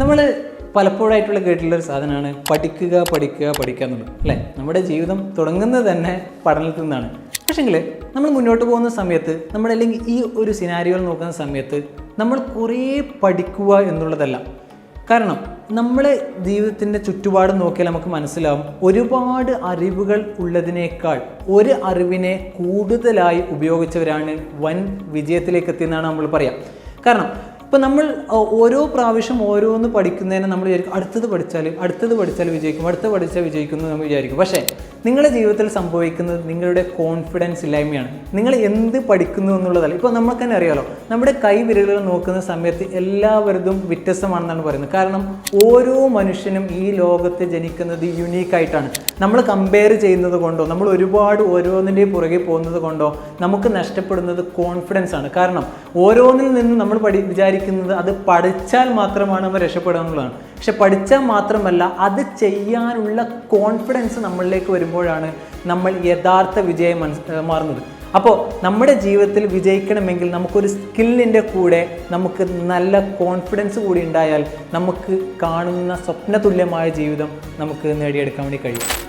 നമ്മൾ പലപ്പോഴായിട്ടുള്ള കേട്ടിട്ടുള്ള ഒരു സാധനമാണ് പഠിക്കുക പഠിക്കുക പഠിക്കുക എന്നുള്ളത്. അല്ലേ? നമ്മുടെ ജീവിതം തുടങ്ങുന്നത് തന്നെ പഠനത്തിൽ നിന്നാണ്. പക്ഷേങ്കിൽ നമ്മൾ മുന്നോട്ട് പോകുന്ന സമയത്ത് നമ്മൾ അല്ലെങ്കിൽ ഈ ഒരു സിനാരിയോയിൽ നോക്കുന്ന സമയത്ത് നമ്മൾ കുറേ പഠിക്കുക എന്നുള്ളതല്ല. കാരണം നമ്മളെ ജീവിതത്തിന്റെ ചുറ്റുപാട് നോക്കിയാൽ നമുക്ക് മനസ്സിലാവും ഒരുപാട് അറിവുകൾ ഉള്ളതിനേക്കാൾ ഒരു അറിവിനെ കൂടുതലായി ഉപയോഗിച്ചവരാണ് വൻ വിജയത്തിലേക്ക് എത്തിയെന്നാണ് നമ്മൾ പറയാം. കാരണം ഇപ്പം നമ്മൾ ഓരോ പ്രാവശ്യം ഓരോന്ന് പഠിക്കുന്നതിന് നമ്മൾ വിചാരിക്കും അടുത്തത് പഠിച്ചാൽ അടുത്തത് പഠിച്ചാൽ വിജയിക്കും അടുത്ത പഠിച്ചാൽ വിജയിക്കും എന്ന് നമ്മൾ വിചാരിക്കും. പക്ഷേ നിങ്ങളുടെ ജീവിതത്തിൽ സംഭവിക്കുന്നത് നിങ്ങളുടെ കോൺഫിഡൻസ് ഇല്ലായ്മയാണ്. നിങ്ങൾ എന്ത് പഠിക്കുന്നു എന്നുള്ളതല്ല. ഇപ്പോൾ നമുക്ക് തന്നെ അറിയാലോ നമ്മുടെ കൈ വിരലുകൾ നോക്കുന്ന സമയത്ത് എല്ലാവരതും വ്യത്യസ്തമാണെന്നാണ് പറയുന്നത്. കാരണം ഓരോ മനുഷ്യനും ഈ ലോകത്ത് ജനിക്കുന്നത് യുണീക്കായിട്ടാണ് നമ്മൾ കമ്പയർ ചെയ്യുന്നത് കൊണ്ടോ നമ്മൾ ഒരുപാട് ഓരോന്നിന്റെ പുറകെ പോകുന്നത് കൊണ്ടോ നമുക്ക് നഷ്ടപ്പെടുന്നത് കോൺഫിഡൻസ് ആണ്. കാരണം ഓരോന്നിൽ നിന്നും നമ്മൾ പഠി വിചാരിക്കുന്നത് അത് പഠിച്ചാൽ മാത്രമാണ് നമ്മൾ രക്ഷപ്പെടാനുള്ളതാണ് പക്ഷെ പഠിച്ചാൽ മാത്രമല്ല അത് ചെയ്യാനുള്ള കോൺഫിഡൻസ് നമ്മളിലേക്ക് വരുമ്പോഴാണ് നമ്മൾ യഥാർത്ഥ വിജയം മനസ് മാറുന്നത്. അപ്പോൾ നമ്മുടെ ജീവിതത്തിൽ വിജയിക്കണമെങ്കിൽ നമുക്കൊരു സ്കില്ലിന്റെ കൂടെ നമുക്ക് നല്ല കോൺഫിഡൻസ് കൂടി ഉണ്ടായാൽ നമുക്ക് കാണുന്ന സ്വപ്നതുല്യമായ ജീവിതം നമുക്ക് നേടിയെടുക്കാൻ വേണ്ടി കഴിയും.